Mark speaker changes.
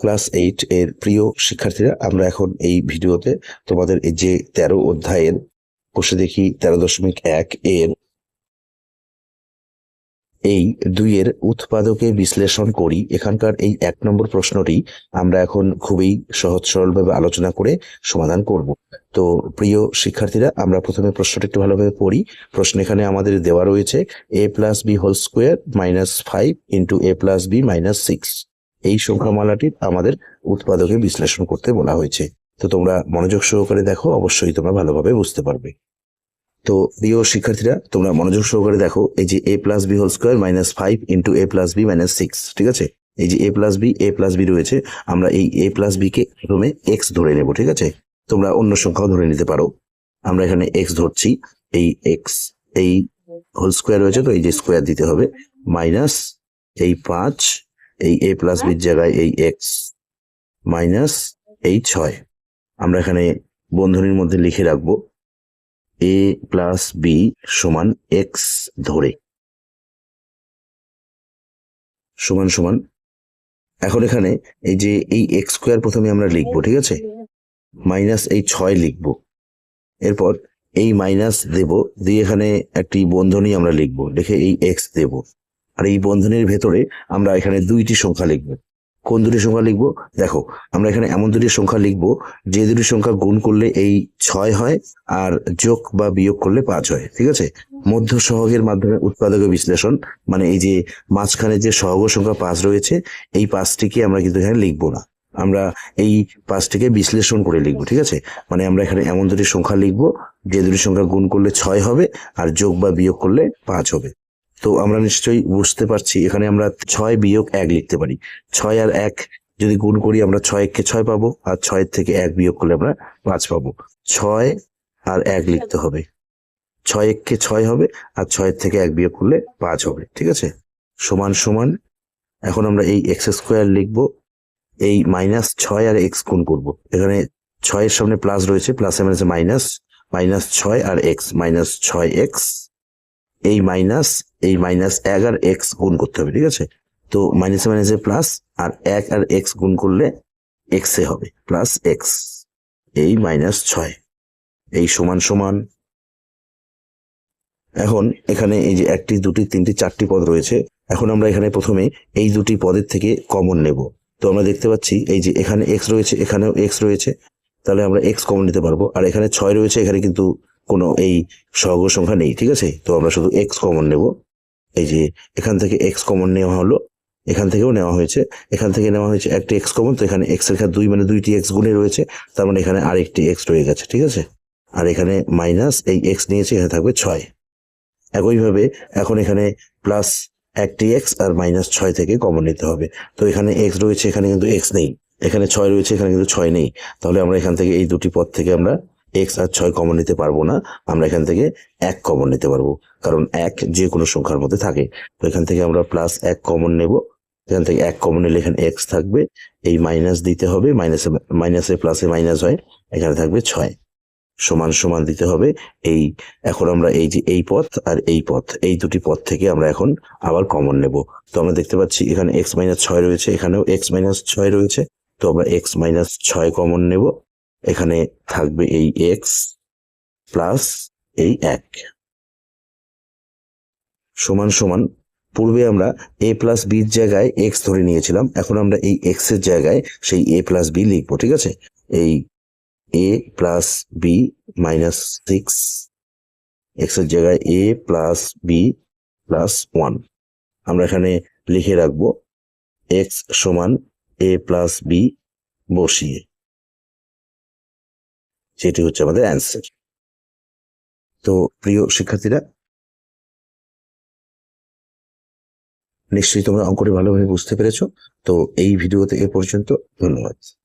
Speaker 1: Class eight এর প্রিয় শিক্ষার্থীরা, আমরা এখন এই ভিডিওতে তোমাদের এই যে তেরো অধ্যায়ের কোষে দেখি তেরো দশমিক এক এর। এই দুইয়ের উৎপাদকে বিশ্লেষণ করি। এখানকার এই এক নম্বর প্রশ্নটি আমরা এখন খুবই সহজ সরলভাবে আলোচনা করে সমাধান করব। তো প্রিয় শিক্ষার্থীরা, আমরা প্রথমে প্রশ্নটা একটু ভালোভাবে পড়ি। প্রশ্ন এখানে আমাদের দেওয়া রয়েছে, A plus B whole square minus five into A plus B minus six. এই সংখ্যামালাটির আমাদের উৎপাদকে বিশ্লেষণ করতে বলা হয়েছে। তো তোমরা মনোযোগ সহকারে দেখো, অবশ্যই তোমরা ভালোভাবে বুঝতে পারবে। তো প্রিয় শিক্ষার্থীরা, তোমরা মনোযোগ সহকারে দেখো, এই যে A plus B whole square minus five into A plus B minus six, ঠিক আছে? এই যে A plus B, A plus B রয়েছে, আমরা এই এ প্লাস বি কে প্রথমে এক্স ধরে নেব, ঠিক আছে? তোমরা অন্য সংখ্যাও ধরে নিতে পারো। আমরা এখানে এক্স ধরছি, এই এক্স, এই হোল স্কোয়ার রয়েছে, তো এই যে স্কোয়ার দিতে হবে, মাইনাস এই পাঁচ এই এ প্লাস বির জায়গায় এই এক্স মাইনাস এই ছয়। আমরা এখানে বন্ধনীর মধ্যে লিখে রাখব এ প্লাস বি সমান এক্স ধরে। সমান সমান। এখন এখানে এই যে এই এক্স স্কোয়ার প্রথমে আমরা লিখব, ঠিক আছে? মাইনাস এই ছয় লিখব। এরপর এই মাইনাস দেব, দিয়ে এখানে একটি বন্ধনী আমরা লিখব, লিখে এই এক্স দেব। আর এই বন্ধনীর ভেতরে আমরা এখানে দুইটি সংখ্যা লিখব। কোন দুটি সংখ্যা লিখব? দেখো, আমরা এখানে এমন দুটি সংখ্যা লিখব যে দুটি সংখ্যা গুণ করলে এই ছয় হয় আর যোগ বা বিয়োগ করলে পাঁচ হয়, ঠিক আছে? মধ্য সহগের মাধ্যমে উৎপাদকের বিশ্লেষণ মানে এই যে মাঝখানে যে সহগ সংখ্যা পাঁচ রয়েছে, এই পাঁচটিকে আমরা কিন্তু এখানে লিখব না। আমরা এই পাঁচটিকে বিশ্লেষণ করে লিখব, ঠিক আছে? মানে আমরা এখানে এমন দুটি সংখ্যা লিখব যে দুটি সংখ্যা গুণ করলে ছয় হবে আর যোগ বা বিয়োগ করলে পাঁচ হবে। তো আমরা নিশ্চয়ই বুঝতে পারছি, এখানে আমরা ছয় বিয়োগ এক লিখতে পারি। ছয় আর এক যদি গুণ করি, আমরা ছয় কে ছয় পাবো, আর ছয়ের থেকে এক বিয়োগ করলে আমরা পাঁচ পাবো। ছয় আর এক লিখতে হবে। ছয় এককে ছয় হবে, আর ছয়ের থেকে এক বিয়োগ করলে পাঁচ হবে, ঠিক আছে? সমান সমান, এখন আমরা এই এক্স স্কোয়ার লিখব, এই মাইনাস ছয় আর এক্স গুণ করব। এখানে ছয়ের সামনে প্লাস রয়েছে, প্লাসে মাইনাসে মাইনাস মাইনাস ছয় আর এক্স, মাইনাস ছয় এক্স। এই মাইনাস এই মাইনাস এক আর এক্স গুণ করতে হবে, ঠিক আছে? তো মাইনাসে মাইনাসে প্লাস আর এক আর এক্স গুণ করলে এক্স এ হবে প্লাস এক্স এই মাইনাস ছয়। এই সমান সমান। এখন এখানে এই যে একটি, দুটি, তিনটি, চারটি পদ রয়েছে, এখন আমরা এখানে প্রথমে এই দুটি পদের থেকে কমন নেব। তো আমরা দেখতে পাচ্ছি এই যে এখানে এক্স রয়েছে, এখানেও এক্স রয়েছে, তাহলে আমরা এক্স কমন নিতে পারব। আর এখানে ছয় রয়েছে, এখানে কিন্তু কোনো এই সহগ সংখ্যা নেই, ঠিক আছে? তো আমরা শুধু এক্স কমন নেব। এই যে এখান থেকে এক্স কমন নেওয়া হলো, এখান থেকেও নেওয়া হয়েছে। এখান থেকে নেওয়া হয়েছে একটি এক্স কমন তো এখানে এক্সের দুই মানে দুইটি এক্স গুণে রয়েছে, তার মানে এখানে আরেকটি এক্স রয়ে গেছে, ঠিক আছে? আর এখানে মাইনাস এই এক্স নিয়েছে, এখানে থাকবে ছয়। একইভাবে এখন এখানে প্লাস একটি এক্স আর মাইনাস ছয় থেকে কমন নিতে হবে। তো এখানে এক্স রয়েছে, এখানে কিন্তু এক্স নেই। এখানে ছয় রয়েছে, এখানে কিন্তু ছয় নেই। তাহলে আমরা এখান থেকে এই দুটি পদ থেকে আমরা এক্স আর ছয় কমন নিতে পারব না, আমরা এখান থেকে এক কমন নিতে পারব। কারণ এক যে কোনো সংখ্যার মধ্যে থাকে। তো এখান থেকে আমরা প্লাস এক কমন নেব। এখান থেকে এক কমন নিলে এখানে এক্স থাকবে। এই মাইনাস দিতে হবে মাইনাসে মাইনাসে প্লাসে মাইনাস হয়। এখানে থাকবে ছয়। সমান সমান দিতে হবে এই, এখন আমরা এই যে এই পথ আর এই পথ, এই দুটি পথ থেকে আমরা এখন আবার কমন নেব। তো আমরা দেখতে পাচ্ছি এখানে এক্স মাইনাস ছয় রয়েছে, এখানেও এক্স মাইনাস ছয় রয়েছে। তো আমরা এক্স মাইনাস ছয় কমন নেব। এখানে থাকবে এই এক্স প্লাস এই এক। সমান সমান, পূর্বে আমরা এ প্লাস বির জায়গায় এক্স ধরে নিয়েছিলাম, এখন আমরা এই এক্সের জায়গায় সেই এ প্লাস বি লিখব, ঠিক আছে? এই A plus B minus six এক্সের জায়গায় A plus B plus one আমরা এখানে লিখে রাখব এক্স সমান এ প্লাস বি বসিয়ে। সেটি হচ্ছে আমাদের অ্যান্সার তো প্রিয় শিক্ষার্থীরা, নিশ্চয়ই তোমরা অঙ্কটি ভালোভাবে বুঝতে পেরেছ। তো এই ভিডিওতে এ পর্যন্ত, ধন্যবাদ।